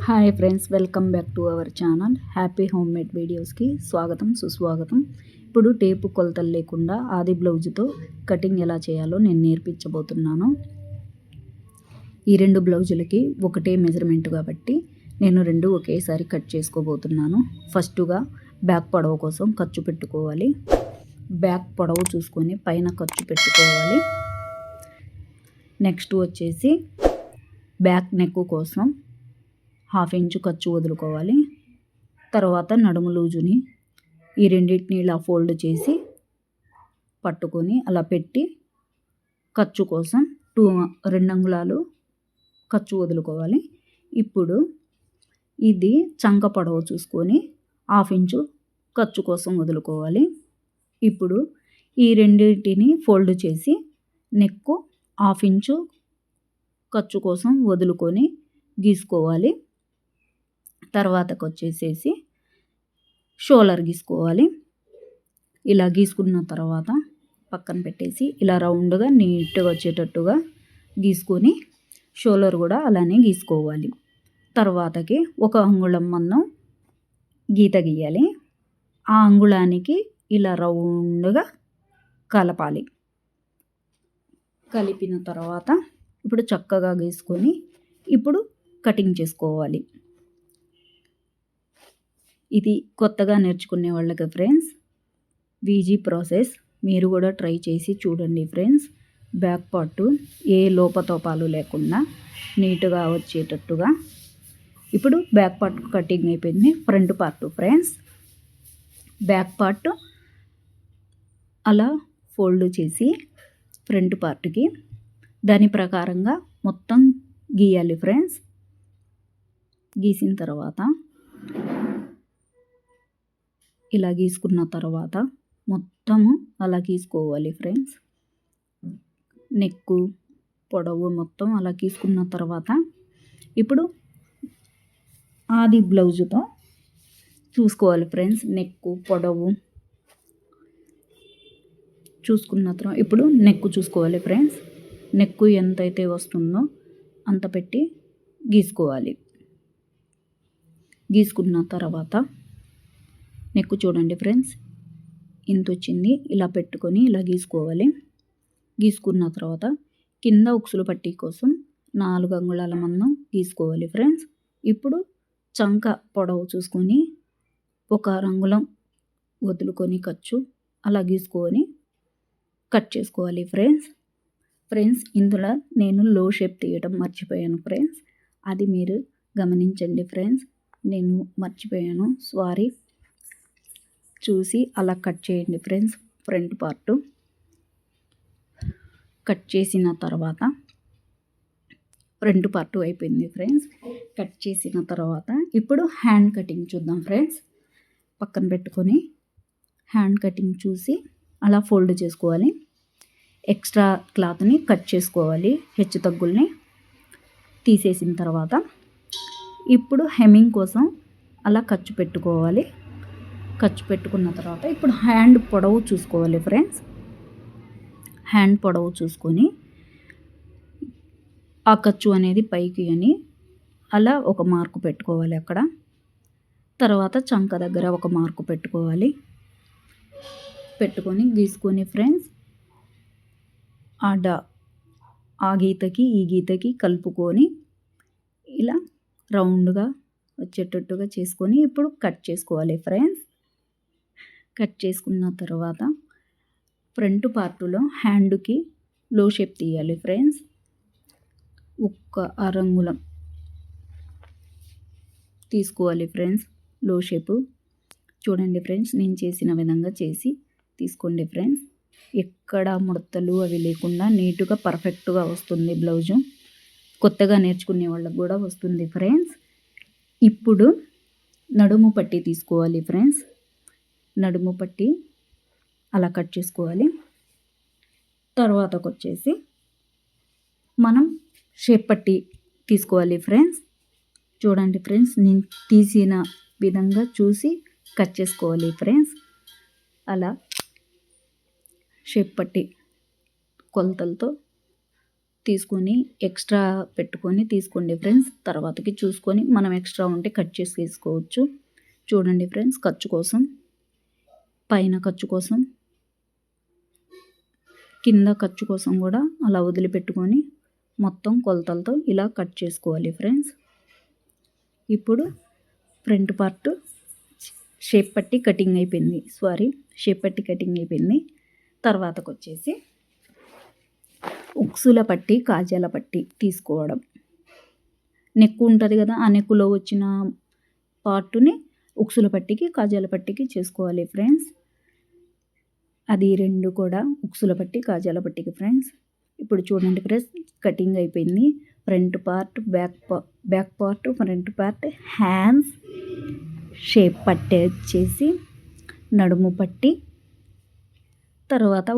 Hi friends welcome back to our channel. Happy home made వీడియోస్కి స్వాగతం సుస్వాగతం. ఇప్పుడు టేపు కొలతలు లేకుండా ఆది బ్లౌజ్తో కటింగ్ ఎలా చేయాలో నేను నేర్పించబోతున్నాను. ఈ రెండు బ్లౌజులకి ఒకటే మెజర్మెంట్ కాబట్టి నేను రెండు ఒకేసారి కట్ చేసుకోబోతున్నాను. ఫస్టుగా బ్యాక్ పొడవు కోసం ఖర్చు పెట్టుకోవాలి. బ్యాక్ పొడవు చూసుకొని పైన ఖర్చు పెట్టుకోవాలి. నెక్స్ట్ వచ్చేసి బ్యాక్ నెక్ కోసం హాఫ్ ఇంచు ఖర్చు వదులుకోవాలి. తర్వాత నడుము లూజుని ఈ రెండింటిని ఇలా ఫోల్డ్ చేసి పట్టుకొని అలా పెట్టి ఖర్చు కోసం టూ రెండు అంగుళాలు ఖర్చు వదులుకోవాలి. ఇప్పుడు ఇది చంక పొడవు చూసుకొని హాఫ్ ఇంచు ఖర్చు కోసం వదులుకోవాలి. ఇప్పుడు ఈ రెండింటిని ఫోల్డ్ చేసి నెక్కు హాఫ్ ఇంచు ఖర్చు కోసం వదులుకొని గీసుకోవాలి. తర్వాతకు వచ్చేసేసి షోలర్ గీసుకోవాలి. ఇలా గీసుకున్న తర్వాత పక్కన పెట్టేసి ఇలా రౌండ్గా నీట్గా వచ్చేటట్టుగా గీసుకొని షోలర్ కూడా అలానే గీసుకోవాలి. తర్వాతకి ఒక అంగుళం మందం గీత గీయాలి. ఆ అంగుళానికి ఇలా రౌండ్గా కలపాలి. కలిపిన తర్వాత ఇప్పుడు చక్కగా గీసుకొని ఇప్పుడు కటింగ్ చేసుకోవాలి. ఇది కొత్తగా నేర్చుకునే వాళ్ళకి ఫ్రెండ్స్ వీజీ ప్రాసెస్ మీరు కూడా ట్రై చేసి చూడండి ఫ్రెండ్స్ బ్యాక్ పార్ట్ ఏ లోపతోపాలు లేకుండా నీట్గా వచ్చేటట్టుగా. ఇప్పుడు బ్యాక్ పార్ట్ కటింగ్ అయిపోయింది. Front part friends back part అలా ఫోల్డ్ చేసి ఫ్రంట్ పార్ట్కి దాని ప్రకారంగా మొత్తం గీయాలి ఫ్రెండ్స్ గీసిన తర్వాత ఇలా గీసుకున్న తర్వాత మొత్తము అలా గీసుకోవాలి ఫ్రెండ్స్. నెక్కు పొడవు మొత్తం అలా గీసుకున్న తర్వాత ఇప్పుడు ఆది బ్లౌజుతో చూసుకోవాలి ఫ్రెండ్స్. నెక్కు పొడవు చూసుకున్న తర్వాత ఇప్పుడు నెక్కు చూసుకోవాలి ఫ్రెండ్స్. నెక్కు ఎంతైతే వస్తుందో అంత పెట్టి గీసుకోవాలి. గీసుకున్న తర్వాత నెక్ చూడండి ఫ్రెండ్స్. ఇంత వచ్చింది. ఇలా పెట్టుకొని ఇలా గీసుకోవాలి. గీసుకున్న తర్వాత కింద ఉక్సులు పట్టీ కోసం నాలుగు అంగుళాల మందం గీసుకోవాలి ఫ్రెండ్స్. ఇప్పుడు చంక పొడవు చూసుకొని ఒక రంగులం వదులుకొని ఖర్చు అలా గీసుకొని కట్ చేసుకోవాలి ఫ్రెండ్స్. ఫ్రెండ్స్ ఇందులో నేను లో షేప్ తీయడం మర్చిపోయాను ఫ్రెండ్స్. అది మీరు గమనించండి ఫ్రెండ్స్. నేను మర్చిపోయాను. సారీ చూసి అలా కట్ చేయండి ఫ్రెండ్స్ ఫ్రంట్ పార్ట్. కట్ చేసిన తర్వాత ఫ్రంట్ పార్ట్ అయిపోయింది ఫ్రెండ్స్ కట్ చేసిన తర్వాత ఇప్పుడు హ్యాండ్ కటింగ్ చూద్దాం ఫ్రెండ్స్. పక్కన పెట్టుకొని హ్యాండ్ కటింగ్ చూసి అలా ఫోల్డ్ చేసుకోవాలి. ఎక్స్ట్రా క్లాత్ని కట్ చేసుకోవాలి హెచ్చు తగ్గుల్ని తీసేసిన తర్వాత. ఇప్పుడు హెమ్మింగ్ కోసం అలా ఖర్చు పెట్టుకోవాలి. ఖర్చు పెట్టుకున్న తర్వాత ఇప్పుడు హ్యాండ్ పొడవు చూసుకోవాలి ఫ్రెండ్స్. హ్యాండ్ పొడవు చూసుకొని ఆ ఖర్చు అనేది పైకి అని అలా ఒక మార్కు పెట్టుకోవాలి అక్కడ. తర్వాత చంక దగ్గర ఒక మార్కు పెట్టుకోవాలి. పెట్టుకొని గీసుకొని ఫ్రెండ్స్ ఆ డా ఆ గీతకి ఈ గీతకి కలుపుకొని ఇలా రౌండ్గా వచ్చేటట్టుగా చేసుకొని ఇప్పుడు కట్ చేసుకోవాలి ఫ్రెండ్స్. కట్ చేసుకున్న తర్వాత ఫ్రంట్ పార్టులో హ్యాండ్కి లో షేప్ తీయాలి ఫ్రెండ్స్. ఒక్క అరంగులం తీసుకోవాలి ఫ్రెండ్స్లో షేపు. చూడండి ఫ్రెండ్స్ నేను చేసిన విధంగా చేసి తీసుకోండి ఫ్రెండ్స్. ఎక్కడ ముడతలు అవి లేకుండా నీట్గా పర్ఫెక్ట్గా వస్తుంది బ్లౌజు. కొత్తగా నేర్చుకునే వాళ్ళకు కూడా వస్తుంది ఫ్రెండ్స్. ఇప్పుడు నడుము పట్టి తీసుకోవాలి ఫ్రెండ్స్. నడుము పట్టి అలా కట్ చేసుకోవాలి. తర్వాతకు వచ్చేసి మనం షేప్ పట్టి తీసుకోవాలి ఫ్రెండ్స్. చూడండి ఫ్రెండ్స్ నేను తీసిన విధంగా చూసి కట్ చేసుకోవాలి ఫ్రెండ్స్. అలా షేప్ పట్టి కొలతలతో తీసుకొని ఎక్స్ట్రా పెట్టుకొని తీసుకోండి ఫ్రెండ్స్. తర్వాతకి చూసుకొని మనం ఎక్స్ట్రా ఉంటే కట్ చేసి తీసుకోవచ్చు చూడండి ఫ్రెండ్స్ ఖర్చు కోసం పైన ఖర్చు కోసం కింద ఖర్చు కోసం కూడా అలా వదిలిపెట్టుకొని మొత్తం కొలతలతో ఇలా కట్ చేసుకోవాలి ఫ్రెండ్స్. ఇప్పుడు ఫ్రంట్ పార్ట్ షేప్ పట్టి కటింగ్ అయిపోయింది. సారీ షేప్ పట్టి కటింగ్ అయిపోయింది. తర్వాతకు వచ్చేసి ఉక్సుల పట్టి కాజాల పట్టి తీసుకోవడం. నెక్కు ఉంటుంది కదా ఆ నెక్కులో వచ్చిన పార్టుని ఉక్సుల పట్టికి కాజాల పట్టికి చేసుకోవాలి ఫ్రెండ్స్. అది రెండు కూడా ఉక్సుల పట్టి కాజాల పట్టికి ఫ్రెండ్స్ ఇప్పుడు చూడండి ఫ్రెండ్స్ కటింగ్ అయిపోయింది. Front part back back part front part hands shape పట్టే వచ్చేసి నడుము పట్టి తర్వాత